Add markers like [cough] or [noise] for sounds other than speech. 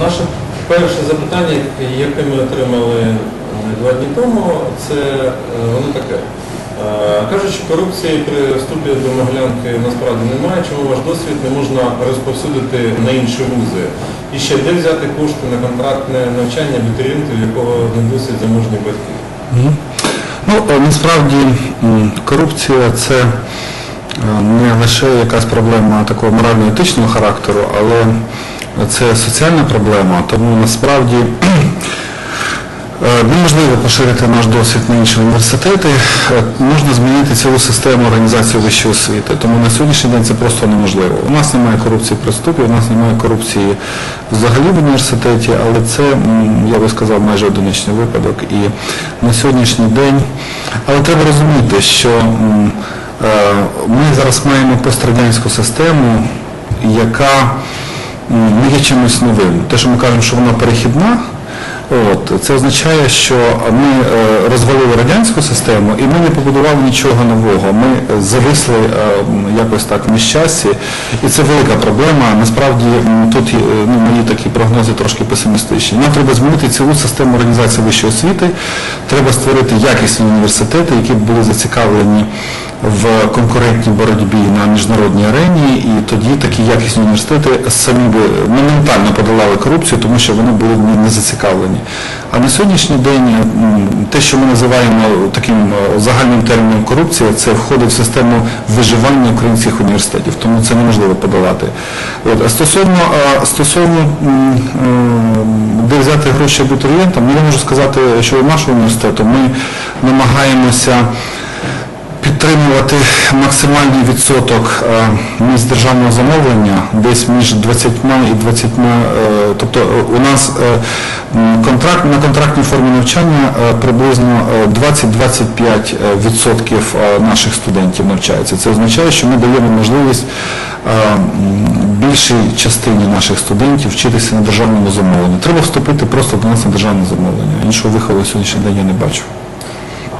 Наше перше запитання, яке ми отримали е, два дні тому, це е, воно таке. Е, Кажуть, що корупції при вступі до Моглянки насправді немає, чому ваш досвід не можна розповсюдити на інші вузи. І ще де взяти кошти на контрактне навчання абітурієнтів, якого не досить заможні батьки. Ну, насправді корупція це не лише якась проблема такого морально-етичного характеру, але це соціальна проблема, тому насправді [clears throat] е, неможливо поширити наш досвід на інші університети, Е, можна змінити цілу систему організації вищої освіти. Тому на сьогоднішній день це просто неможливо. У нас немає корупції при вступі, у нас немає корупції взагалі в університеті, але це, я би сказав, майже одиничний випадок. І на сьогоднішній день, але треба розуміти, що е, ми зараз маємо пострадянську систему, яка не є чимось новим. Те, що ми кажемо, що вона перехідна, От, це означає, що ми е, розвалили радянську систему і ми не побудували нічого нового. Ми е, зависли е, якось так в нещасті, і це велика проблема. Насправді тут е, ну, мої такі прогнози трошки песимістичні. Нам треба змінити цілу систему організації вищої освіти, треба створити якісні університети, які б були зацікавлені в конкурентній боротьбі на міжнародній арені, і тоді такі якісні університети самі би моментально подолали корупцію, тому що вони були не зацікавлені. А на сьогоднішній день те, що ми називаємо таким е, загальним терміном корупція, це входить в систему виживання українських університетів, тому це неможливо подолати. От, а стосовно, а, стосовно м, де взяти гроші абітурієнтам, ну, я можу сказати, що нашого університету ми намагаємося підтримувати максимальний відсоток е, місць державного замовлення десь між 20 і 20, е, тобто е, у нас контракт, на контрактній формі навчання приблизно е, 20-25% відсотків е, наших студентів навчається. Це означає, що ми даємо можливість більшій частині наших студентів вчитися на державному замовленні. Треба вступити просто до нас на державне замовлення. Іншого виходу сьогоднішній день я не бачу.